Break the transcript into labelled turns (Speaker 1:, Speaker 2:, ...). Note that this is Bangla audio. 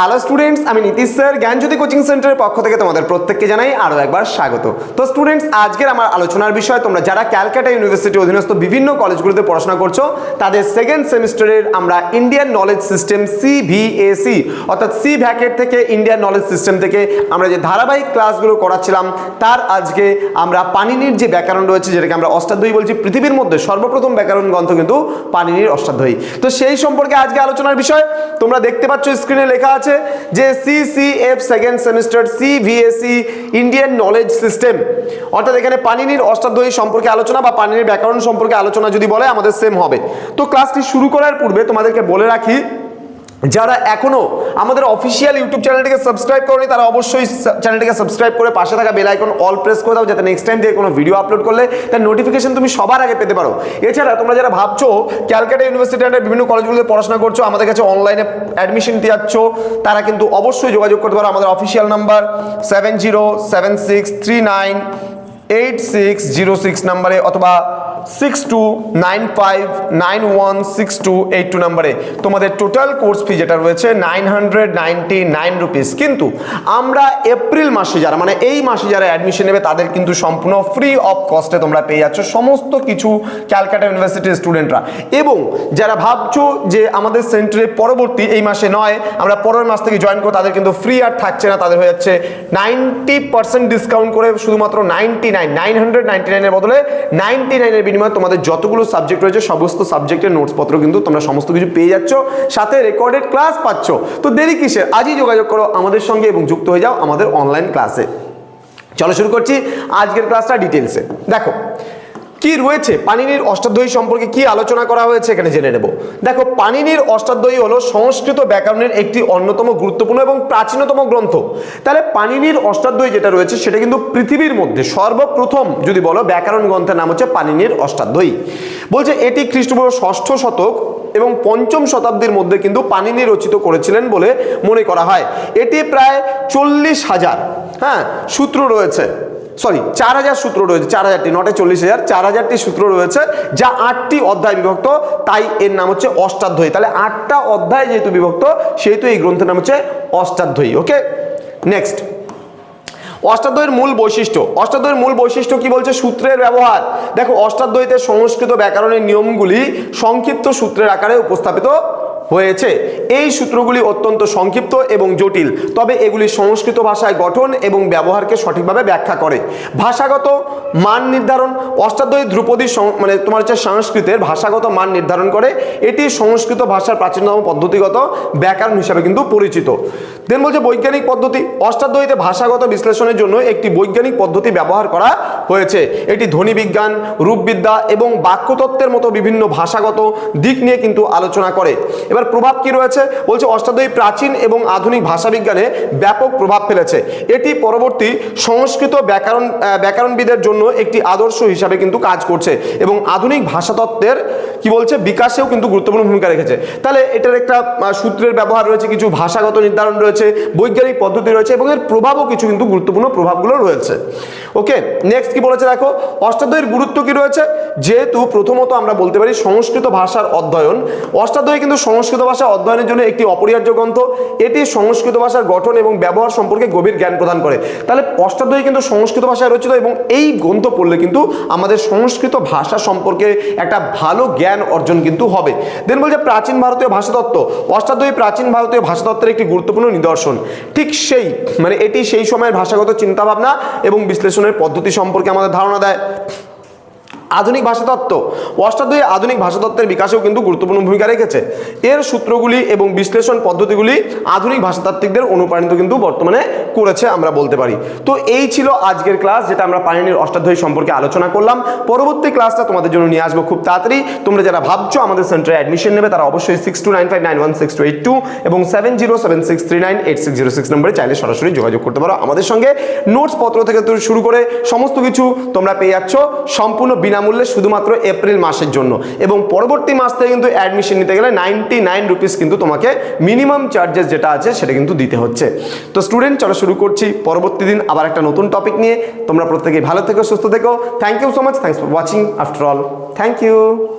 Speaker 1: হ্যালো স্টুডেন্টস আমি নীতিশ স্যার, জ্ঞানজ্যোতি কোচিং সেন্টারের পক্ষ থেকে তোমাদের প্রত্যেককে জানাই আরও একবার স্বাগত। তো স্টুডেন্টস আজকের আমার আলোচনার বিষয়, তোমরা যারা ক্যালকাটা ইউনিভার্সিটি অধীনস্থ বিভিন্ন কলেজগুলোতে পড়াশোনা করছ, তাদের সেকেন্ড সেমিস্টারের আমরা ইন্ডিয়ান নলেজ সিস্টেম সিভিএসি অর্থাৎ সি ভ্যাকেট থেকে ইন্ডিয়ান নলেজ সিস্টেম থেকে আমরা যে ধারাবাহিক ক্লাসগুলো করাচ্ছিলাম, তার আজকে আমরা পানিনির যে ব্যাকরণ রয়েছে, যেটাকে আমরা অষ্টাধ্যায়ী বলছি, পৃথিবীর মধ্যে সর্বপ্রথম ব্যাকরণ গ্রন্থ কিন্তু পানিনির অষ্টাধ্যায়ী। তো সেই সম্পর্কে আজকে আলোচনার বিষয়, তোমরা দেখতে পাচ্ছ স্ক্রিনে লেখা আছে যে CCF second semester CVAC Indian knowledge system অর্থাৎ এখানে পানিনির অষ্টাধ্যায়ী সম্পর্কে আলোচনা বা পানিনির ব্যাকরণ সম্পর্কে আলোচনা যদি বলে, আমাদের সেম হবে। তো ক্লাসটি শুরু করার পূর্বে তোমাদেরকে বলে রাখি যারা এখনও আমাদের অফিসিয়াল ইউটিউব চ্যানেলটিকে সাবস্ক্রাইব করনি, তারা অবশ্যই চ্যানেলটিকে সাবস্ক্রাইব করে পাশে থাকা বেল আইকন অল প্রেস করে দাও, যাতে নেক্সট টাইম থেকে কোনো ভিডিও আপলোড করলে তার নোটিফিকেশন তুমি সবার আগে পেতে পারো। এছাড়া তোমরা যারা ভাবছ ক্যালকাটা ইউনিভার্সিটি আন্ডার বিভিন্ন কলেজগুলোতে পড়াশোনা করছ, আমাদের কাছে অনলাইনে অ্যাডমিশন নিতে যাচ্ছ তারা কিন্তু অবশ্যই যোগাযোগ করতে পারো। আমাদের official number seven zero seven six three nine eight six zero six নাম্বারে অথবা six two nine five nine one six two eight two নাম্বারে। তোমাদের টোটাল কোর্স ফি যেটা রয়েছে nine hundred ninety nine rupees কিন্তু আমরা এপ্রিল মাসে যারা মানে এই মাসে যারা অ্যাডমিশন নেবে, তাদের কিন্তু সম্পূর্ণ ফ্রি অফ কস্টে তোমরা পেয়ে যাচ্ছ সমস্ত কিছু ক্যালকাটা ইউনিভার্সিটির স্টুডেন্টরা এবং যারা ভাবছ যে আমাদের সেন্টারে পরবর্তী এই মাসে নয়, আমরা পরের মাস থেকে জয়েন করব, তাদের কিন্তু ফ্রি আর থাকছে না, তাদের হয়ে যাচ্ছে নাইনটি পার্সেন্ট ডিসকাউন্ট করে শুধুমাত্র ninety nine nine hundred ninety নাইনের বদলে নাইনটি নাইনের বিনিময়ে তোমাদের যতগুলো সাবজেক্ট রয়েছে, সমস্ত সাবজেক্টের নোটসপত্র কিন্তু তোমরা সমস্ত কিছু পেয়ে যাচ্ছ, সাথে রেকর্ডেড ক্লাস পাচ্ছ। তো দেরি কিসের? আজই যোগাযোগ করো আমাদের সঙ্গে এবং যুক্ত হয়ে যাও আমাদের অনলাইন ক্লাসে চলো শুরু করছি আজকের ক্লাসটা ডিটেলসে দেখো কি রয়েছে? পানিনির অষ্টাধ্যায়ী সম্পর্কে কি আলোচনা করা হয়েছে এখানে জেনে নেব। দেখো, পানিনির অষ্টাধ্যায়ী হলো সংস্কৃত ব্যাকরণের একটি অন্যতম গুরুত্বপূর্ণ এবং প্রাচীনতম গ্রন্থ। তাহলে পানিনির অষ্টাধ্যায়ী যেটা রয়েছে, সেটা কিন্তু পৃথিবীর মধ্যে সর্বপ্রথম যদি বলো ব্যাকরণ গ্রন্থের নাম হচ্ছে পানিনির অষ্টাধ্যায়ী। বলছে, এটি খ্রিস্টপূর্ব ষষ্ঠ শতক এবং পঞ্চম শতাব্দীর মধ্যে কিন্তু পানিনি রচিত করেছিলেন বলে মনে করা হয়। এটি প্রায় চল্লিশ হাজার হ্যাঁ সূত্র রয়েছে। সরি চার হাজার সূত্র রয়েছে, চার হাজারটি নটে চল্লিশ হাজার, চার হাজারটি সূত্র রয়েছে, যা আটটি অধ্যায় বিভক্ত, তাই এর নাম হচ্ছে অষ্টাধ্যায়ী। তাহলে আটটা অধ্যায় যেহেতু বিভক্ত, সেহেতু এই গ্রন্থের নাম হচ্ছে অষ্টাধ্যায়ী ওকে নেক্সট অষ্টাধ্যায়ের মূল বৈশিষ্ট্য। অষ্টাধ্যায়ের মূল বৈশিষ্ট্য কি বলছে? সূত্রের ব্যবহার। দেখো, অষ্টাধ্যায়ীতে সংস্কৃত ব্যাকরণের নিয়মগুলি সংক্ষিপ্ত সূত্রের আকারে উপস্থাপিত হয়েছে। এই সূত্রগুলি অত্যন্ত সংক্ষিপ্ত এবং জটিল, তবে এগুলি সংস্কৃত ভাষায় গঠন এবং ব্যবহারকে সঠিকভাবে ব্যাখ্যা করে। ভাষাগত মান নির্ধারণ, অষ্টাধ্যায়ী ধ্রুপদী মানে তোমার হচ্ছে সংস্কৃতের ভাষাগত মান নির্ধারণ করে, এটি সংস্কৃত ভাষার প্রাচীনতম পদ্ধতিগত ব্যাকরণ হিসাবে কিন্তু পরিচিত। দেন বলছে বৈজ্ঞানিক পদ্ধতি, অষ্টাধ্যায়ীতে ভাষাগত বিশ্লেষণের জন্য একটি বৈজ্ঞানিক পদ্ধতি ব্যবহার করা হয়েছে। এটি ধ্বনি বিজ্ঞান, রূপবিদ্যা এবং বাক্যতত্ত্বের মতো বিভিন্ন ভাষাগত দিক নিয়ে কিন্তু আলোচনা করে। এবার প্রভাব কি রয়েছে? বলছে, অষ্টাধ্যায়ী প্রাচীন এবং আধুনিক ভাষাবিজ্ঞানে ব্যাপক প্রভাব ফেলেছে। এটি পরবর্তী সংস্কৃত ব্যাকরণ ব্যাকরণবিদের জন্য একটি আদর্শ হিসাবে কিন্তু কাজ করছে এবং আধুনিক ভাষাতত্ত্বের, কি বলছে, বিকাশেও কিন্তু গুরুত্বপূর্ণ ভূমিকা রেখেছে। তাহলে এটার একটা সূত্রের ব্যবহার রয়েছে, কিছু ভাষাগত নির্ধারণ রয়েছে, বৈজ্ঞানিক পদ্ধতি রয়েছে এবং এর প্রভাবও কিছু কিন্তু গুরুত্বপূর্ণ প্রভাবগুলো রয়েছে। ওকে নেক্সট কি বলেছে দেখো? অষ্টাধ্যায়ীর গুরুত্ব কি রয়েছে? যেহেতু প্রথমত আমরা বলতে পারি সংস্কৃত ভাষার অধ্যয়ন। অষ্টাধ্যায়ী কিন্তু সংস্কৃত ভাষা অধ্যয়নের জন্য একটি অপরিহার্য গ্রন্থ। এটি সংস্কৃত ভাষার গঠন এবং ব্যবহার সম্পর্কে গভীর জ্ঞান প্রদান করে। তাহলে অষ্টাধ্যায়ী কিন্তু সংস্কৃত ভাষায় রচিত এবং এই গ্রন্থ পড়লে কিন্তু আমাদের সংস্কৃত ভাষা সম্পর্কে একটা ভালো জ্ঞান অর্জন কিন্তু হবে। দেন বলছে প্রাচীন ভারতীয় ভাষাতত্ত্ব। অষ্টাধ্যায়ী প্রাচীন ভারতীয় ভাষাতত্ত্বের একটি গুরুত্বপূর্ণ নিদর্শন। ঠিক সেই মানে এটি সেই সময়ের ভাষাগত চিন্তাভাবনা এবং বিশ্লেষণের পদ্ধতি সম্পর্কে আমাদের ধারণা দেয়। আধুনিক ভাষাতত্ত্ব। অষ্টাধ্যায়ী আধুনিক ভাষাতত্ত্বের বিকাশেও কিন্তু গুরুত্বপূর্ণ ভূমিকা রেখেছে। এর সূত্রগুলি এবং বিশ্লেষণ পদ্ধতিগুলি আধুনিক ভাষাতাত্ত্বিকদের অনুপ্রাণিত কিন্তু বর্তমানে করেছে আমরা বলতে পারি। তো এই ছিল আজকের ক্লাস যেটা আমরা পানিনির অষ্টাধ্যায়ী সম্পর্কে আলোচনা করলাম। পরবর্তী ক্লাসটা তোমাদের জন্য নিয়ে আসব খুব তাড়াতাড়ি। তোমরা যারা ভাবছ আমাদের সেন্টারে অ্যাডমিশন নেবে, তারা অবশ্যই six two nine five nine one six two eight two এবং seven zero seven six three nine eight six zero six নম্বরে চাইলে সরাসরি যোগাযোগ করতে পারো আমাদের সঙ্গে। নোটস পত্র থেকে শুরু করে সমস্ত কিছু তোমরা পেয়ে যাচ্ছ। সম্পূর্ণ বিনামূল্যে শুধুমাত্র এপ্রিল মাসের জন্য। এবং পরবর্তী মাস থেকে কিন্তু অ্যাডমিশন নিতে গেলে নাইনটি নাইন রুপিস কিন্তু তোমাকে মিনিমাম চার্জেস যেটা আছে সেটা কিন্তু দিতে হচ্ছে। তো স্টুডেন্ট চলো শুরু করছি। পরবর্তী দিন আবার একটা নতুন টপিক নিয়ে। তোমরা প্রত্যেকেই ভালো থেকো, সুস্থ থেকো। Thank you so much thanks for watching after all thank you